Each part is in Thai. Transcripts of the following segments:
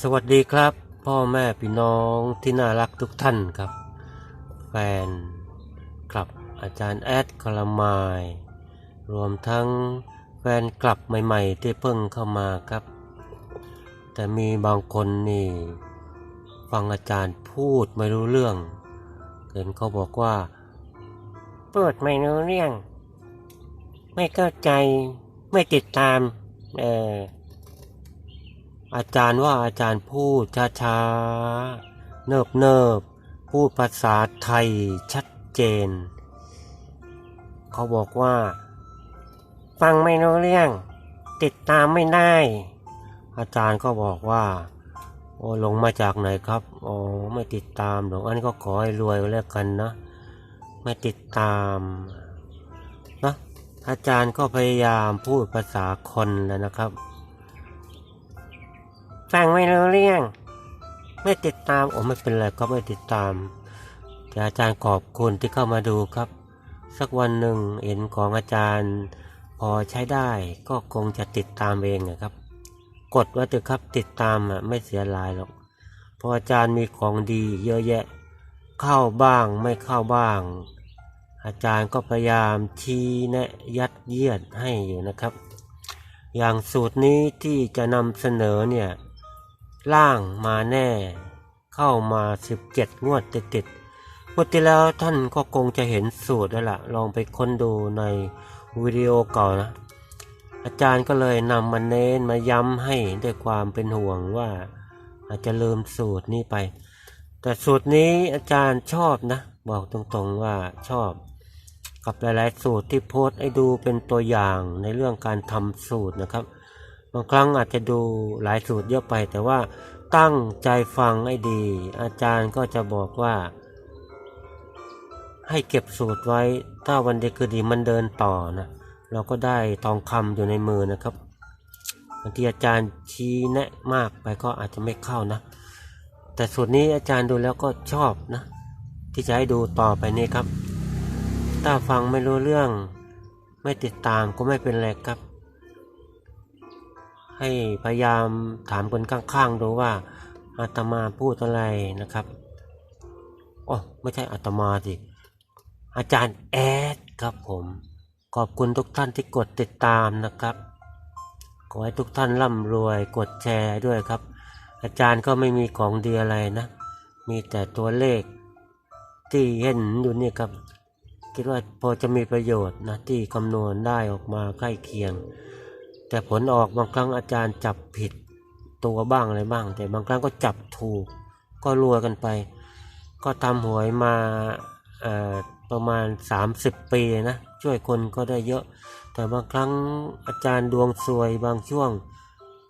สวัสดีครับ พ่อแม่พี่น้องที่น่ารักทุกท่านครับ แฟนคลับอาจารย์แอดคารามายรวมทั้งแฟนคลับใหม่ ๆ ที่เพิ่งเข้ามาครับ แต่มีบางคนนี่ ฟังอาจารย์พูดไม่รู้เรื่องเห็นเขาบอกว่าเปิดไม่รู้เรื่อง ไม่เข้าใจไม่ติดตาม เออ อาจารย์ว่าอาจารย์พูดช้าๆ เนิบเนิบๆพูดภาษาไทยชัดเจน เขาบอกว่า ฟังไม่รู้เรื่อง ติดตามไม่ได้ อาจารย์ก็บอกว่าโอ้ลงมาจากไหนครับอ๋อไม่ติดตามหรอกอันก็ขอให้รวยแล้วกันนะ ไม่ติดตามนะอาจารย์ก็พยายามพูดภาษาคนแล้วนะครับ ฟังไม่รู้เรื่อง ไม่ติดตามโอ้ไม่เป็นไรก็ไม่ติดตาม แต่อาจารย์ขอบคุณที่เข้ามาดูครับ สักวันหนึ่งเห็นของอาจารย์ พอใช้ได้ก็คงจะติดตามเองนะครับ กดไว้เถอะครับติดตามอะไม่เสียหลายหรอกเพราะอาจารย์มีของดีเยอะแยะ เข้าบ้างไม่เข้าบ้าง อาจารย์ก็พยายามชี้แนะยัดเยียดให้อยู่นะครับ อย่างสูตรนี้ที่จะนำเสนอเนี่ย ล่างมาแน่ เข้ามา 17 งวดติดๆงวดที่แล้วท่านก็คงจะเห็นสูตรแล้วล่ะ ลองไปค้นดูในวิดีโอเก่านะ อาจารย์ก็เลยนำมาเน้นมาย้ำให้ด้วยความเป็นห่วงว่า อาจจะลืมสูตรนี้ไป แต่สูตรนี้อาจารย์ชอบนะ บอกตรงๆว่าชอบ กับหลายๆสูตรที่โพสต์ให้ดูเป็นตัวอย่างในเรื่องการทำสูตรนะครับ บางครั้งอาจจะดูหลายสูตรเยอะไป แต่ว่าตั้งใจฟังให้ดี อาจารย์ก็จะบอกว่า ให้เก็บสูตรไว้ ถ้าวันเดีคือดีมันเดินต่อนะเราก็ได้ทองคำอยู่ในมือนะครับบางทีอาจารย์ชี้แนะมากไปก็อาจจะไม่เข้านะ แต่สูตรนี้อาจารย์ดูแล้วก็ชอบนะ ที่จะให้ดูต่อไปนี้ครับ ถ้าฟังไม่รู้เรื่อง ไม่ติดตามก็ไม่เป็นไรครับ ให้พยายามถามคนข้างๆดูว่าอาตมาพูดอะไรนะครับอ๋อไม่ใช่อาตมาสิอาจารย์แอดครับผม ขอบคุณทุกท่านที่กดติดตามนะครับ ขอให้ทุกท่านร่ำรวยกดแชร์ด้วยครับ อาจารย์ก็ไม่มีของดีอะไรนะ มีแต่ตัวเลขที่เห็นอยู่นี่ครับ คิดว่าพอจะมีประโยชน์นะที่คำนวณได้ออกมาใกล้เคียง แต่ผลออกบางครั้งอาจารย์จับผิดตัวบ้างอะไรบ้าง แต่บางครั้งก็จับถูก ก็รัวกันไป ก็ทำหวยมาประมาณ 30 ปีนะ ช่วยคนก็ได้เยอะ แต่บางครั้งอาจารย์ดวงซวยบางช่วง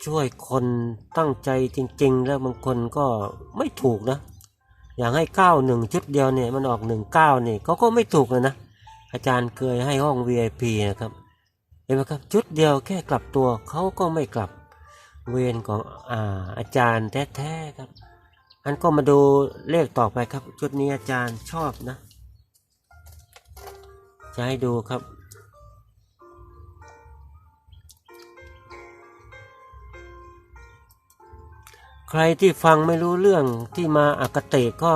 ช่วยคนตั้งใจจริง ๆ แล้วบางคนก็ไม่ถูกนะ อย่างให้เก้าหนึ่งชุดเดียวเนี่ยมันออกหนึ่งเก้านี่เขาก็ไม่ถูกเลยนะ อาจารย์เคยให้ห้อง VIP นะครับ ห็นไหมครับชุดเดียวแค่กลับตัวเขาก็ไม่กลับเวรของอ่าอาจารย์แท้ๆครับ อันก็มาดูเลขต่อไปครับ ชุดนี้อาจารย์ชอบนะ จะให้ดูครับ ใครที่ฟังไม่รู้เรื่องที่มาอากติก็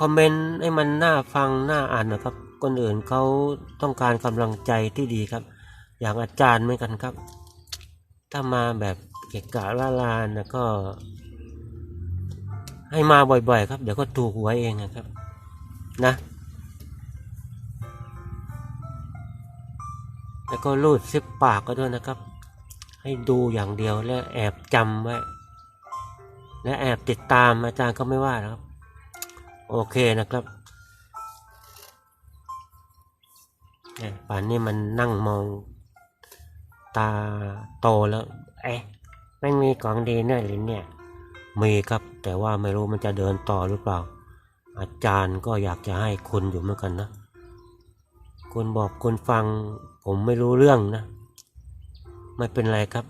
คอมเมนต์ให้มันน่าฟังน่าอ่านนะครับ คนอื่นเขาต้องการกำลังใจที่ดีครับ อย่างอาจารย์เหมือนกันครับ ถ้ามาแบบเกะกะละลานนะก็ ให้มาบ่อยๆ ครับ เดี๋ยวก็ถูกหวยเองนะครับ นะ แล้วก็รูดซิปปากก็ด้วยนะครับ ให้ดูอย่างเดียวแล้วแอบจำไว้ และแอบติดตามอาจารย์ก็ไม่ว่านะครับ โอเคนะครับ ป่านนี้มันนั่งมอง ตาโตแล้ว เอ๊ะไม่มีของดีแน่หรือเนี่ย มีครับ แต่ว่าไม่รู้มันจะเดินต่อหรือเปล่า อาจารย์ก็อยากจะให้คุณอยู่เหมือนกันนะ คุณบอกคุณฟัง ผมไม่รู้เรื่องนะ ไม่เป็นไรครับ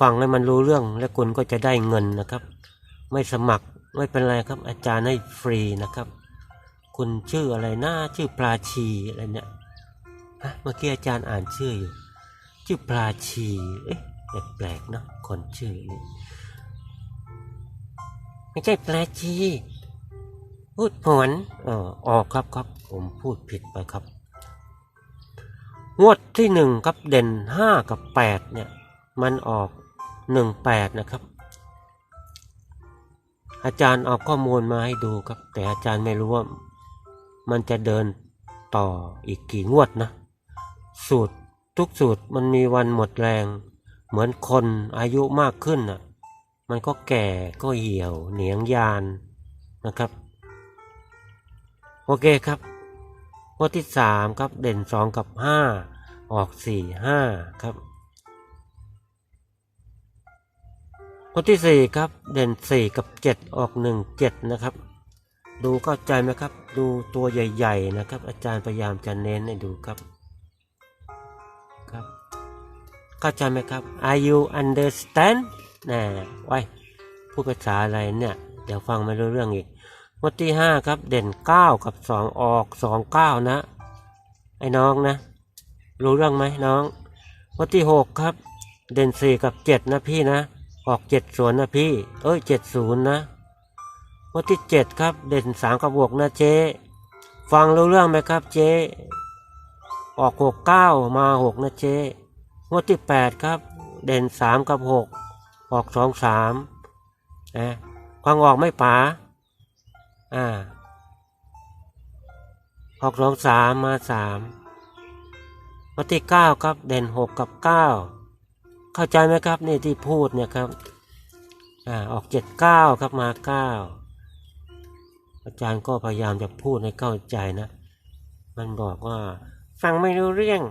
ฟังให้มันรู้เรื่อง และคุณก็จะได้เงินนะครับ ไม่สมัครไม่เป็นไรครับ อาจารย์ให้ฟรีนะครับ คุณชื่ออะไรนะชื่อปลาชีอะไรเนี่ยฮะเมื่อกี้อาจารย์อ่านชื่ออยู่ ชื่อปลาชีเอ๊ะแปลกๆเนะคนชื่อนี้ไม่ใช่ปลกชีพูดผวนเออออกครับครับ ผมพูดผิดไปครับ งวดที่หนึ่งครับเด่นห้ากับแปดเนี่ย มันออกหนึ่งแปดนะครับ อาจารย์เอาข้อมูลมาให้ดูครับ แต่อาจารย์ไม่รู้ว่า มันจะเดินต่ออีกกี่งวดนะ สูตรทุกสูตรมันมีวันหมดแรง เหมือนคนอายุมากขึ้นน่ะ มันก็แก่ก็เหี่ยวเหนียงยานนะครับ โอเคครับงวดที่สามครับเด่นสองกับห้าออกสี่ห้าครับงวดที่สี่ครับเด่นสี่กับเจ็ดออกหนึ่งเจ็ดนะครับ ดูเข้าใจไหมครับ ดูตัวใหญ่ๆนะครับ อาจารย์พยายามจะเน้นให้ดูครับครับเข้าใจไหมครับ Are you understand น่ไว้พูดภาษาอะไรเนี่ยเดี๋ยวฟังไม่รู้เรื่องอีกงวดที่ห้าครับ เด่นเก้ากับสองออกสองเก้านะ ไอ้น้องนะ รู้เรื่องไหมน้องงวดที่หกครับ เด่นสี่กับเจ็ดนะพี่นะ ออกเจ็ดส่วนนะพี่ เอ้ยเจ็ดศูนย์นะ งวดที่เจ็ดครับ เด่นสามกับบวกนะเจ๊ฟังรู้เรื่องไหมครับเจ๊ออกหกเก้ามาหกนะเจ๊งวดที่แปดครับ เด่นสามกับหกออกสองสามนะฟังออกไม่ป๋าอ่าออกสองสามมาสามงวดที่เก้าครับ เด่นหกกับเก้าเข้าใจไหมครับนี่ที่พูดเนี่ยครับอ่าออกเจ็ดเก้าครับมาเก้า อาจารย์ก็พยายามจะพูดให้เข้าใจนะ มันบอกว่า ฟังไม่รู้เรื่อง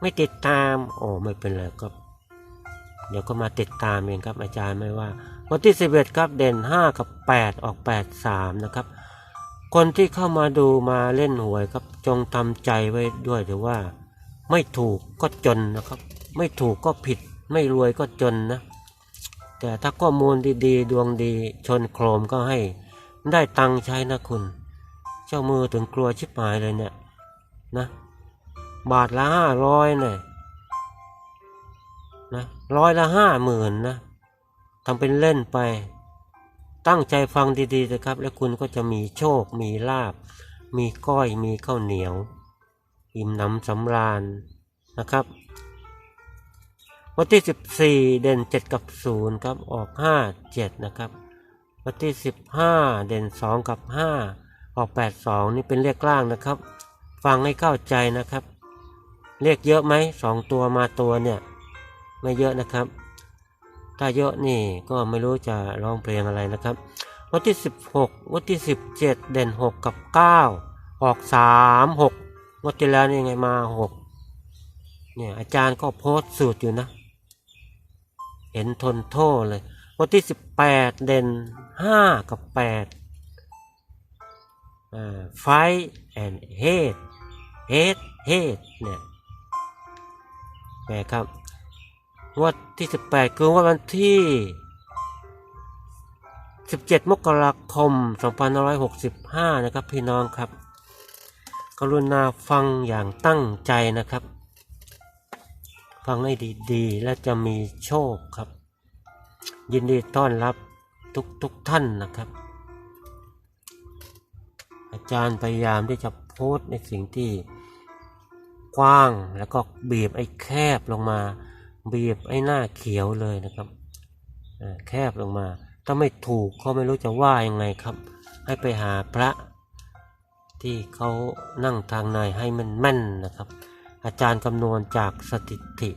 ไม่ติดตาม โอ้ไม่เป็นไรครับ เดี๋ยวก็มาติดตามเองครับอาจารย์ไม่ว่า วันที่สิบเอ็ดครับเด่นห้ากับแปดออกแปดสามนะครับ คนที่เข้ามาดูมาเล่นหวยครับ จงทำใจไว้ด้วยถือว่า ไม่ถูกก็จนนะครับ ไม่ถูกก็ผิด ไม่รวยก็จนนะ แต่ถ้าข้อมูลดีๆ ดวงดีชนโครมก็ให้ได้ตังใช้นะคุณ เจ้ามือถึงกลัวชิบหายเลยเนี่ยนะ บาทละห้าร้อยเนี่ยนะร้อยละห้าหมื่นนะทำเป็นเล่นไป ตั้งใจฟังดีๆนะครับ แล้วคุณก็จะมีโชค มีลาบ มีก้อยมีข้าวเหนียว อิ่มหนำสำราญนะครับ วันที่สิบสี่เด่นเจ็ดกับศูนย์ครับ ออกห้าเจ็ดนะครับ วันที่สิบห้าเด่นสองกับห้าออกแปดสองนี่เป็นเลขกล่างนะครับ ฟังให้เข้าใจนะครับ เลขเยอะไหมสองตัวมาตัวเนี่ย ไม่เยอะนะครับ ถ้าเยอะนี่ก็ไม่รู้จะร้องเพลงอะไรนะครับ วันที่สิบหกวันที่สิบเจ็ดเด่นหกกับเก้าออกสามหกวันที่แล้วนี่ไงมาหกเนี่ยอาจารย์ก็โพสต์สูตรอยู่นะ เห็นทนโทษเลย วันที่สิบแปดเด่นห้ากับแปดอ่าไฟแอนเฮดเฮดเฮดเนี่ยแปลครับงวดที่สิบแปดคือวันที่สิบเจ็ดมกราคมสองพันร้อยหกสิบห้านะครับพี่น้องครับ กรุณาฟังอย่างตั้งใจนะครับ ฟังให้ดี ๆ และจะมีโชคครับ ยินดีต้อนรับทุกทุกๆท่านนะครับ อาจารย์พยายามที่จะโพสในสิ่งที่กว้างแล้วก็บีบไอ้แคบลงมา บีบไอ้หน้าเขียวเลยนะครับแคบลงมา ถ้าไม่ถูกก็ไม่รู้จะว่ายังไงครับ ให้ไปหาพระที่เขานั่งทางในให้มันแม่นนะครับ อาจารย์คำนวณจากสถิติ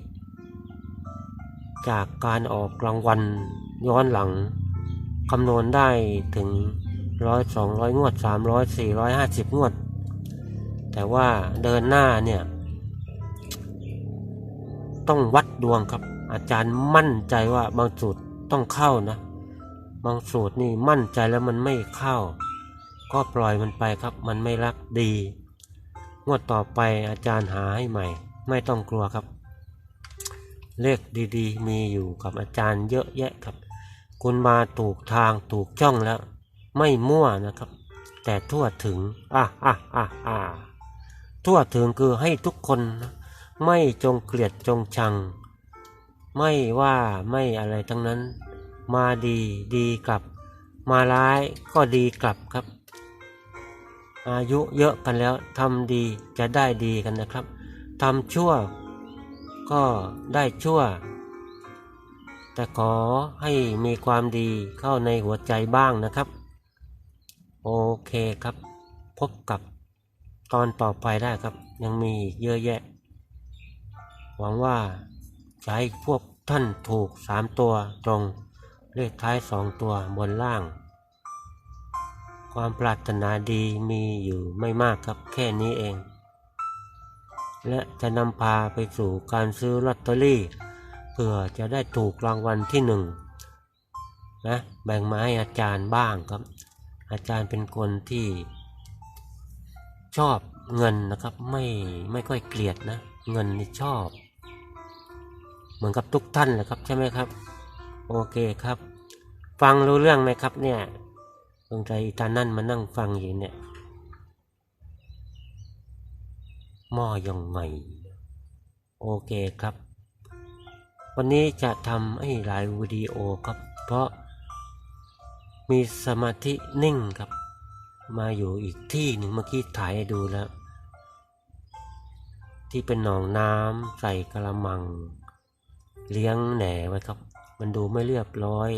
จากการออกรางวัลย้อนหลัง คำนวณได้ถึงร้อยสองร้อยงวดสามร้อยสี่ร้อยห้าสิบงวด แต่ว่าเดินหน้าเนี่ย ต้องวัดดวงครับ อาจารย์มั่นใจว่าบางสูตรต้องเข้านะ บางสูตรนี่มั่นใจแล้วมันไม่เข้า ก็ปล่อยมันไปครับ มันไม่รักดี งวดต่อไปอาจารย์หาให้ใหม่ ไม่ต้องกลัวครับ เลขดีๆ มีอยู่กับอาจารย์เยอะแยะครับ คุณมาถูกทางถูกช่องแล้ว ไม่มั่วนะครับ แต่ทั่วถึงอะอะอะอะทั่วถึงคือให้ทุกคนไม่จงเกลียดจงชัง ไม่ว่าไม่อะไรทั้งนั้น มาดีดีกลับ มาร้ายก็ดีกลับครับ อายุเยอะกันแล้วทำดีจะได้ดีกันนะครับทำชั่ว ก็ได้ชั่ว แต่ขอให้มีความดีเข้าในหัวใจบ้างนะครับ โอเคครับ พบกับตอนต่อไปได้ครับ ยังมีอีกเยอะแยะ หวังว่าจะให้พวกท่านถูกสามตัวตรงเลขท้ายสองตัวบนล่าง ความปรารถนาดีมีอยู่ไม่มากครับแค่นี้เอง และจะนำพาไปสู่การซื้อลอตเตอรี่เพื่อจะได้ถูกรางวัลที่หนึ่งนะแบ่งมาให้อาจารย์บ้างครับ อาจารย์เป็นคนที่ ชอบเงินนะครับไม่ไม่ค่อยเกลียดนะ เงินนี่ชอบ เหมือนกับทุกท่านแหละครับใช่ไหมครับ โอเคครับ ฟังรู้เรื่องไหมครับเนี่ยสงใจอีตานั่นมานั่งฟังอยู่เนี่ยห ม้อยังไงโอเคครับ วันนี้จะทำให้หลายวิดีโอครับ เพราะมีสมาธินิ่งครับ มาอยู่อีกที่หนึ่งเมื่อกี้ถ่ายให้ดูแล้ว ที่เป็นหนองน้ำใส่กระมัง เลี้ยงแหน่ไว้ครับ มันดูไม่เรียบร้อย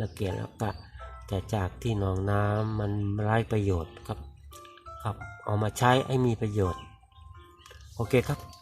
ละเกียดแล้วกะแต่จากที่หนองน้ำมันไร้ประโยชน์ครับครับเอามาใช้ให้มีประโยชน์ โอเคครับ